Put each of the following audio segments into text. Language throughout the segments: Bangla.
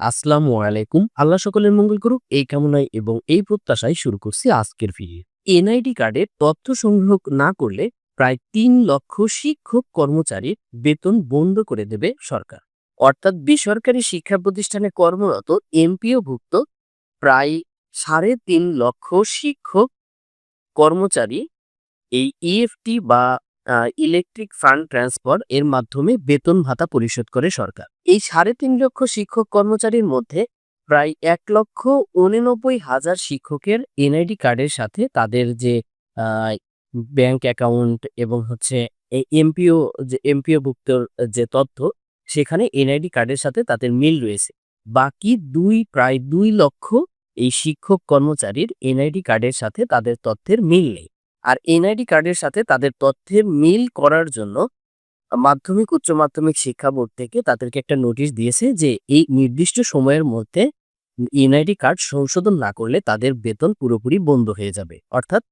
আসসালামু আলাইকুম। আল্লাহ সকলের মঙ্গল করুক। এই কামনায় এবং এই প্রত্যাশায় শুরু করছি আজকের ভিডিও এনআইডি কার্ডের তথ্য সংগ্রহ না করলে প্রায় তিন লক্ষ শিক্ষক কর্মচারীর বেতন বন্ধ করে দেবে সরকার। অর্থাৎ বেসরকারি শিক্ষা প্রতিষ্ঠানে কর্মরত এমপিওভুক্ত প্রায় সাড়ে তিন লক্ষ শিক্ষক কর্মচারী এই ইএফটি বা ইলেকট্রিক ফান্ড ট্রান্সফার এর মাধ্যমে বেতন ভাতা পরিশোধ করে সরকার। এই সাড়ে তিন লক্ষ শিক্ষক কর্মচারীর মধ্যে প্রায় এক লক্ষ উননব্বই হাজার শিক্ষকের এনআইডি কার্ডের সাথে তাদের যে ব্যাংক অ্যাকাউন্ট এবং হচ্ছে এমপিও যে এমপিও ভুক্ত যে তথ্য, সেখানে এনআইডি কার্ডের সাথে তাদের মিল রয়েছে। বাকি দুই, প্রায় দুই লক্ষ এই শিক্ষক কর্মচারীর এনআইডি কার্ডের সাথে তাদের তথ্যের মিল নেই। আর এনআইডি কার্ডের সাথে তাদের তথ্যের মিল করার জন্য মাধ্যমিক, উচ্চ মাধ্যমিক শিক্ষা বোর্ড থেকে তাদেরকে একটা নোটিশ দিয়েছে যে, এই নির্দিষ্ট সময়ের মধ্যে এনআইডি কার্ড সংশোধন না করলে তাদের বেতন পুরোপুরি বন্ধ হয়ে যাবে। অর্থাৎ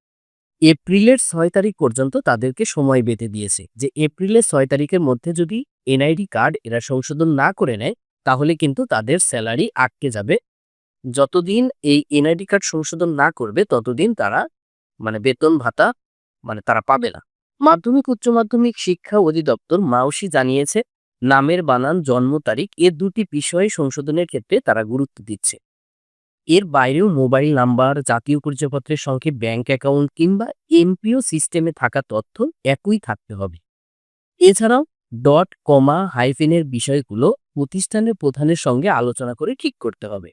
এপ্রিলের ছয় তারিখ পর্যন্ত তাদেরকে সময় বেঁধে দিয়েছে যে, এপ্রিলের ছয় তারিখের মধ্যে যদি এনআইডি কার্ড এরা সংশোধন না করে নেয়, তাহলে কিন্তু তাদের স্যালারি আটকে যাবে। যতদিন এই এনআইডি কার্ড সংশোধন না করবে, ততদিন তারা মানে বেতন ভাতা মানে তারা পাবে না। মাধ্যমিক উচ্চ মাধ্যমিক শিক্ষা অধিদপ্তর মাউসি জানিয়েছে নামের বানান জন্ম তারিখ এ দুটি বিষয়ে সংশোধনের ক্ষেত্রে তারা গুরুত্ব দিচ্ছে। এর বাইরেও মোবাইল নাম্বার জাতীয় পরিচয়পত্রের সঙ্গে ব্যাংক অ্যাকাউন্ট কিংবা এমপিও সিস্টেমে থাকা তথ্য একই থাকতে হবে। এছাড়াও ডট কমা হাইফেনের বিষয়গুলো প্রতিষ্ঠানের প্রধানের সঙ্গে আলোচনা করে ঠিক করতে হবে।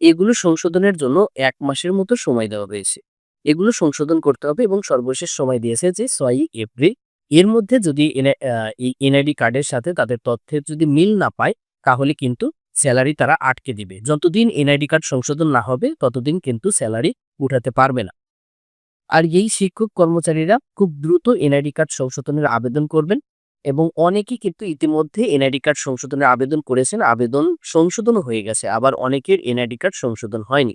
এগুলো সংশোধনের জন্য এক মাসের মতো সময় দেওয়া হয়েছে। এগুলো সংশোধন করতে হবে এবং সর্বশেষ সময় দিয়েছে যে ছয়ই এপ্রিল। এর মধ্যে যদি এনআইডি কার্ডের সাথে তাদের তথ্যের যদি মিল না পায়, তাহলে কিন্তু স্যালারি তারা আটকে দিবে। যতদিন এনআইডি কার্ড সংশোধন না হবে, ততদিন কিন্তু স্যালারি উঠাতে পারবে না। আর এই শিক্ষক কর্মচারীরা খুব দ্রুত এনআইডি কার্ড সংশোধনের আবেদন করবেন এবং অনেকে কিন্তু ইতিমধ্যে এনআইডি কার্ড সংশোধনের আবেদন করেছেন। আবেদন সংশোধনও হয়ে গেছে, আবার অনেকের এনআইডি কার্ড সংশোধন হয়নি।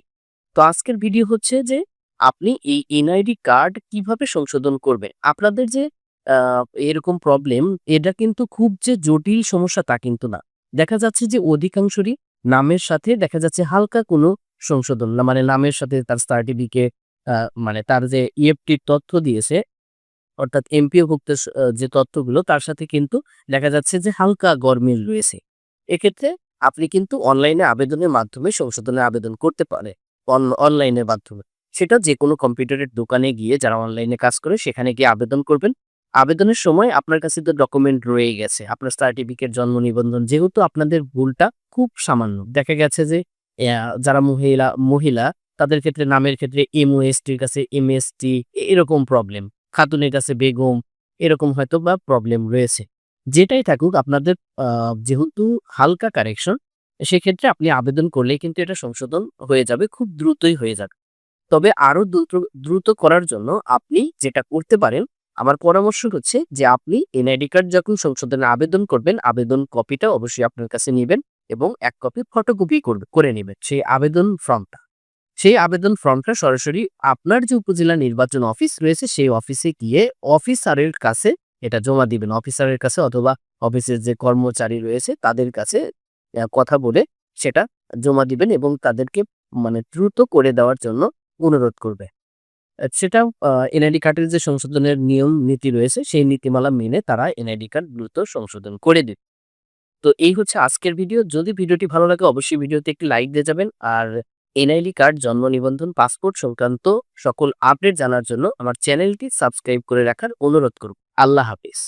তো আজকের ভিডিও হচ্ছে যে আপনি এই এনআইডি কার্ড কীভাবে সংশোধন করবেন? আপনাদের যে এরকম প্রবলেম এটা কিন্তু খুব যে জটিল সমস্যা তা কিন্তু না। দেখা যাচ্ছে যে অধিকাংশরই নামের সাথে দেখা যাচ্ছে হালকা কোনো সংশোধন মানে নামের সাথে তার সার্টিফিকেট মানে তার যে ইএফটির তথ্য দিয়েছে, অর্থাৎ এমপিও ভুক্ত যে তথ্যগুলো, তার সাথে কিন্তু দেখা যাচ্ছে যে হালকা গরমিল রয়েছে। এক্ষেত্রে আপনি কিন্তু অনলাইনে আবেদনের মাধ্যমে সংশোধনের আবেদন করতে পারে অনলাইনের মাধ্যমে। সেটা যে কোনো কম্পিউটারের দোকানে গিয়ে যারা অনলাইনে কাজ করে সেখানে গিয়ে আবেদন করবেন। আবেদনের সময় আপনার কাছে তো ডকুমেন্ট রয়ে গেছে। আপনার সার্টিফিকেট জন্ম নিবন্ধন যেহেতু আপনাদের ভুলটা খুব সামান্য। দেখা গেছে যে যারা মহিলা মহিলা, তাদের ক্ষেত্রে নামের ক্ষেত্রে এমওএসটির কাছে এমএসটি এরকম প্রবলেম খাতুনের কাছে বেগম, এরকম হয়তো বা প্রবলেম রয়েছে। যেটাই থাকুক, আপনাদের যেহেতু হালকা কারেকশন সেক্ষেত্রে আপনি আবেদন করলেই কিন্তু এটা সংশোধন হয়ে যাবে, খুব দ্রুতই হয়ে যাবে। তবে আরও দ্রুত দ্রুত করার জন্য আপনি যেটা করতে পারেন, আমার পরামর্শ হচ্ছে যে আপনি এনআইডি কার্ড যখন সংশোধনে আবেদন করবেন, আবেদন কপিটা অবশ্যই আপনার কাছে নেবেন এবং এক কপি ফটোকপি করবে করে নেবেন সেই আবেদন ফর্মটা। সেই আবেদন ফর্মটা সরাসরি আপনার যে উপজেলা নির্বাচন অফিস রয়েছে, সেই অফিসে গিয়ে অফিসারের কাছে এটা জমা দিবেন। অফিসারের কাছে অথবা অফিসের যে কর্মচারী রয়েছে, তাদের কাছে কথা বলে সেটা জমা দিবেন এবং তাদেরকে মানে দ্রুত করে দেওয়ার জন্য অনুরোধ করবে। সেটা এনআইডি কার্ডের যে সংশোধনের নিয়ম, নীতি রয়েছে, সেই নীতিমালা মেনে তারা এনআইডি কার্ড দ্রুত সংশোধন করে দিবে। তো এই হচ্ছে আজকের ভিডিও। যদি ভিডিওটি ভালো লাগে, অবশ্যই ভিডিওতে একটি লাইক দিয়ে যাবেন। আর এনআইডি কার্ড, জন্ম নিবন্ধন, পাসপোর্ট সংক্রান্ত সকল আপডেট জানার জন্য আমার চ্যানেলটি সাবস্ক্রাইব করে রাখার অনুরোধ করব। আল্লাহ হাফিজ।